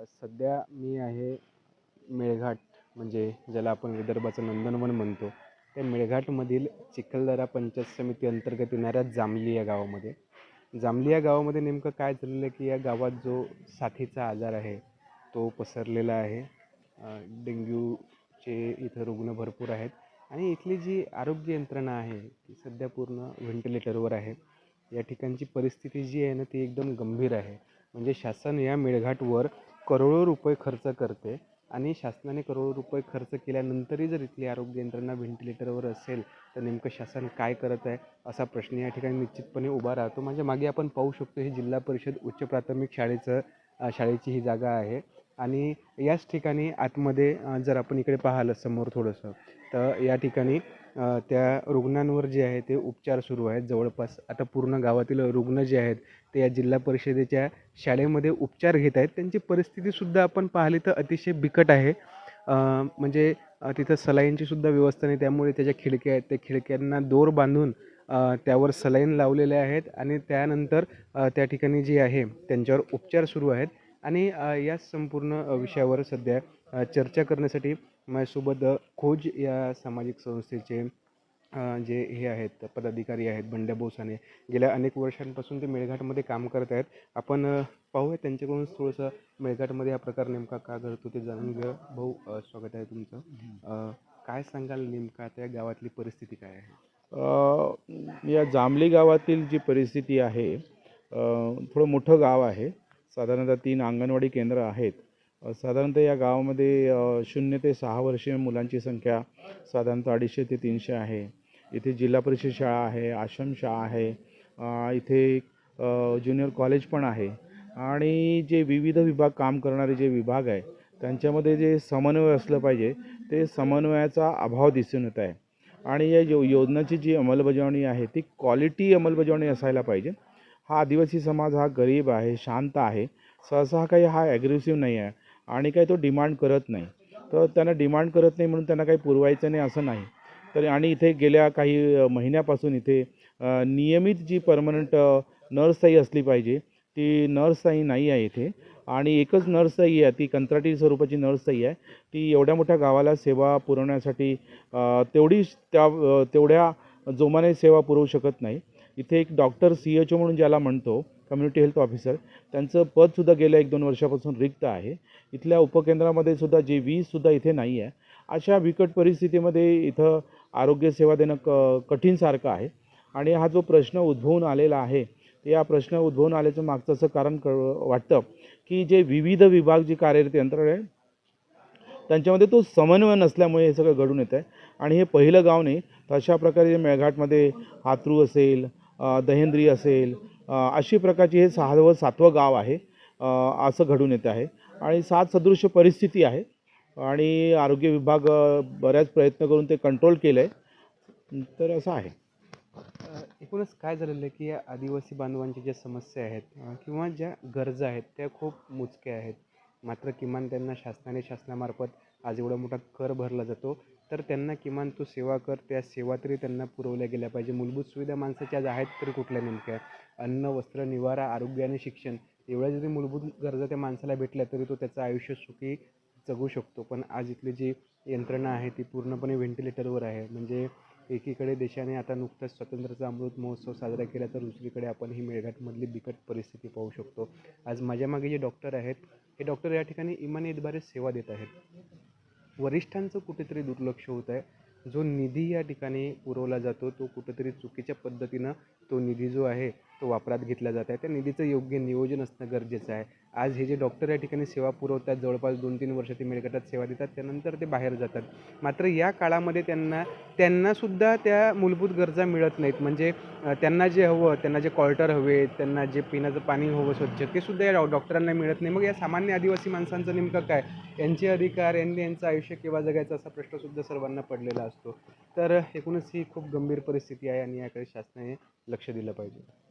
सध्या मी आहे मेळघाट म्हणजे ज्याला आपण विदर्भाचं नंदनवन म्हणतो. त्या मेळघाटमधील चिखलदरा पंचायत समिती अंतर्गत येणाऱ्या जांभली या गावामध्ये. जांभली या गावामध्ये नेमकं काय चाललेलं आहे की या गावात जो साथीचा आजार आहे तो पसरलेला आहे. डेंग्यूचे इथं रुग्ण भरपूर आहेत. आणि इथली जी आरोग्य यंत्रणा आहे ती सध्या पूर्ण व्हेंटिलेटरवर आहे. या ठिकाणची परिस्थिती जी आहे ना ती एकदम गंभीर आहे. म्हणजे शासन या मेळघाटवर करोडो रुपये खर्च करते आणि शासनाने करोडो रुपये खर्च केल्यानंतरही जर इथली आरोग्य यंत्रणा व्हेंटिलेटरवर असेल तर नेमकं शासन काय करत आहे? असा प्रश्न या ठिकाणी निश्चितपणे उभा राहतो. म्हणजे मागे आपण पाहू शकतो हे जिल्हा परिषद उच्च प्राथमिक शाळेचं शाळेची ही जागा आहे. आणि याच ठिकाणी आतमध्ये जर आपण इकडे पाहिलं समोर थोडंसं तर या ठिकाणी त्या रुग्णांवर जे आहे ते उपचार सुरू आहेत. जवळपास आता पूर्ण गावातील रुग्ण जे आहेत ते या जिल्हा परिषदेच्या शाळेमध्ये उपचार घेत आहेत. त्यांची परिस्थितीसुद्धा आपण पाहिली तर अतिशय बिकट आहे. म्हणजे तिथं सलाईनची सुद्धा व्यवस्था नाही. त्यामुळे त्याच्या खिडक्या आहेत त्या खिडक्यांना दोर बांधून त्यावर सलाईन लावलेले आहेत आणि त्यानंतर त्या ठिकाणी जे आहे त्यांच्यावर उपचार सुरू आहेत. आणि या संपूर्ण विषयावर सध्या चर्चा करण्यासाठी माझ्यासोबत खोज या सामाजिक संस्थेचे जे हे आहेत पदाधिकारी आहेत बंड्या बोसाने गेल्या अनेक वर्षांपासून ते मेळघाटमध्ये काम करत आहेत. आपण पाहूया त्यांच्याकडून थोडंसं मेळघाटमध्ये हा प्रकार नेमका का घडतो ते जाणून घ्या भाऊ स्वागत आहे तुमचं. काय सांगाल नेमका त्या गावातली परिस्थिती काय आहे? या जांभली गावातील जी परिस्थिती आहे थोडं मोठं गाव आहे. साधारणतः तीन अंगणवाडी केंद्र आहेत. साधारणतः या गावामध्ये शून्य ते सहा वर्षीय मुलांची संख्या साधारणतः अडीचशे ते तीनशे आहे. इथे जिल्हा परिषद शाळा आहे आश्रमशाळा आहे इथे ज्युनियर कॉलेज पण आहे. आणि जे विविध विभाग काम करणारे जे विभाग आहे त्यांच्यामध्ये जे समन्वय असलं पाहिजे ते समन्वयाचा अभाव दिसून येत आहे. आणि या यो योजनाची जी अंमलबजावणी आहे ती क्वालिटी अंमलबजावणी असायला पाहिजे. हा आदिवासी समाज हा गरीब आहे शांत आहे. सहसा काही हा ॲग्रेसिव्ह नाही आहे. आणि काय तो डिमांड करत नाही. तर त्यांना डिमांड करत नाही म्हणून त्यांना काही पुरवायचं नाही असं नाही. तर आणि इथे गेल्या काही महिन्यापासून इथे नियमित जी परमनंट नर्सताई असली पाहिजे ती नर्सताई नाही आहे इथे. आणि एकच नर्सताई आहे ती कंत्राटी स्वरूपाची नर्सताई आहे. ती एवढ्या मोठ्या गावाला सेवा पुरवण्यासाठी अ, तेवढी त्या तेवढ्या जोमाने सेवा पुरवू शकत नाही. इथे एक डॉक्टर सी एच ओ म्हणून ज्याला म्हणतो कम्युनिटी हेल्थ ऑफिसर त्यांचं पदसुद्धा गेल्या एक दोन वर्षापासून रिक्त आहे. इथल्या उपकेंद्रामध्ये सुद्धा जे वीजसुद्धा इथे नाही आहे. अशा बिकट परिस्थितीमध्ये इथं आरोग्यसेवा देणं क कठीणसारखं आहे. आणि हा जो प्रश्न उद्भवून आलेला आहे या प्रश्न उद्भवून आल्याचं मागचं असं कारण क वाटतं की जे विविध विभाग जी कार्यरत यंत्रणा आहे त्यांच्यामध्ये तो समन्वय नसल्यामुळे हे सगळं घडून येतं आहे आणि हे पहिलं गाव नाही तर अशा प्रकारे मेळघाटमध्ये हातरू असेल दहेंद्री असेल अशी प्रकारची हे सहावं सातवं गाव आहे. असं घडून येतं आहे. आणि सात सदृश्य परिस्थिती आहे. आणि आरोग्य विभाग बऱ्याच प्रयत्न करून ते कंट्रोल केलं आहे तर असं आहे. एकूणच काय झालेलं आहे की या आदिवासी बांधवांच्या ज्या समस्या आहेत किंवा ज्या गरजा आहेत त्या खूप मोजक्या आहेत. मात्र किमान त्यांना शासनाने शासनामार्फत आज एवढा मोठा कर भरला जातो. तर त्यांना किमान तो सेवा कर त्या सेवा तरी त्यांना पुरवल्या गेल्या पाहिजे. मूलभूत सुविधा माणसाच्या आज आहेत तरी कुठल्या नेमक्या? अन्न वस्त्र निवारा आरोग्य आणि शिक्षण एवढ्या जरी मूलभूत गरजा त्या माणसाला भेटल्या तरी तो त्याचं आयुष्य सुखी जगू शकतो. पण आज इथली जी यंत्रणा आहे ती पूर्णपणे व्हेंटिलेटरवर आहे. म्हणजे एकीकडे देशाने आता नुकताच स्वातंत्र्याचा अमृत महोत्सव साजरा केला तर दुसरीकडे आपण ही मेळघाटमधली बिकट परिस्थिती पाहू शकतो. आज माझ्या मागे जे डॉक्टर आहेत हे डॉक्टर या ठिकाणी इमानी सेवा देत आहेत. वरिष्ठांचं कुठेतरी दुर्लक्ष होत आहे. जो निधी या ठिकाणी पुरवला जातो तो कुठेतरी चुकीच्या पद्धतीनं तो निधी जो आहे वापरात घेतला जात आहे. त्या निधीचं योग्य नियोजन असणं गरजेचं आहे. आज हे जे डॉक्टर या ठिकाणी सेवा पुरवतात जवळपास दोन तीन वर्ष ते मेळघाटात सेवा देतात त्यानंतर ते बाहेर जातात. मात्र या काळामध्ये त्यांना त्यांनासुद्धा त्या मूलभूत गरजा मिळत नाहीत. म्हणजे त्यांना जे हवं त्यांना जे क्वार्टर हवे त्यांना जे पिण्याचं पाणी हवं स्वच्छ ते सुद्धा या डॉ- डॉक्टरांना मिळत नाही. मग या सामान्य आदिवासी माणसांचं नेमकं काय? यांचे अधिकार यांनी यांचं आयुष्य केव्हा जगायचं असा प्रश्नसुद्धा सर्वांना पडलेला असतो. तर एकूणच ही खूप गंभीर परिस्थिती आहे आणि याकडे शासनाने लक्ष दिलं पाहिजे.